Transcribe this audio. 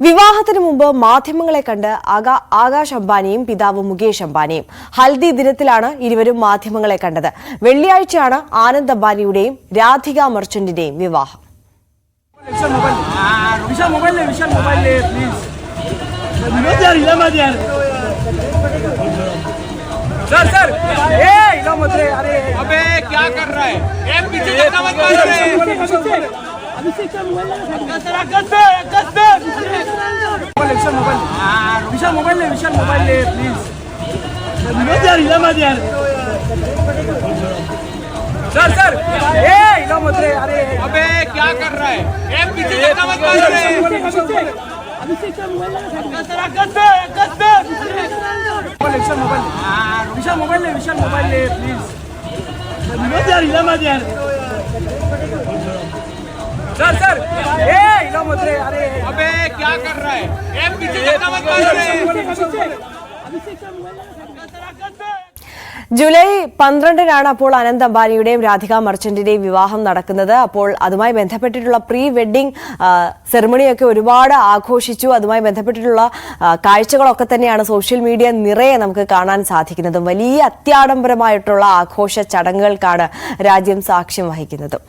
വിവാഹത്തിന് മുമ്പ് മാധ്യമങ്ങളെ കണ്ട് ആകാ ആകാശ് അംബാനിയും പിതാവ് മുകേഷ് അംബാനിയും ഹൽദി ദിനത്തിലാണ് ഇരുവരും മാധ്യമങ്ങളെ കണ്ടത് വെള്ളിയാഴ്ചയാണ് ആനന്ദ് അംബാനിയുടെയും രാധിക മർച്ചന്റിന്റെയും വിവാഹം विशाल मोबाइल विशाल मोबाइल ले विशाल मोबाइल ले प्लीज मत यार हिला मत यार सर सर ए हिला मत रे अरे अबे क्या कर रहा है ए पीछे धक्का मत मार रे विशाल मोबाइल विशाल मोबाइल ले विशाल मोबाइल ले प्लीज़ यार हिला मत यार. सर सर ए हिला मत रे अरे. अबे क्या कर रहा है? ए पीछे धक्का मत मार रे विशाल मोबाइल विशाल मोबाइल ले विशाल मोबाइल ले प्लीज़ यार हिला मत यार. सर सर ए हिला मत रे अरे. अबे क्या कर रहा है ए पीछे धक्का मत मार रे ജൂലൈ പന്ത്രണ്ടിനാണ് അപ്പോൾ അനന്ത് അംബാനിയുടെയും രാധിക മർച്ചന്റിന്റെയും വിവാഹം നടക്കുന്നത് അപ്പോൾ അതുമായി ബന്ധപ്പെട്ടിട്ടുള്ള പ്രീ വെഡിങ് സെറിമണിയൊക്കെ ഒരുപാട് ആഘോഷിച്ചു അതുമായി ബന്ധപ്പെട്ടിട്ടുള്ള ആ, കാഴ്ചകളൊക്കെ തന്നെയാണ് സോഷ്യൽ മീഡിയ നിറയെ നമുക്ക് കാണാൻ സാധിക്കുന്നതും വലിയ അത്യാഡംബരമായിട്ടുള്ള ആഘോഷ ചടങ്ങുകൾക്കാണ് രാജ്യം സാക്ഷ്യം വഹിക്കുന്നതും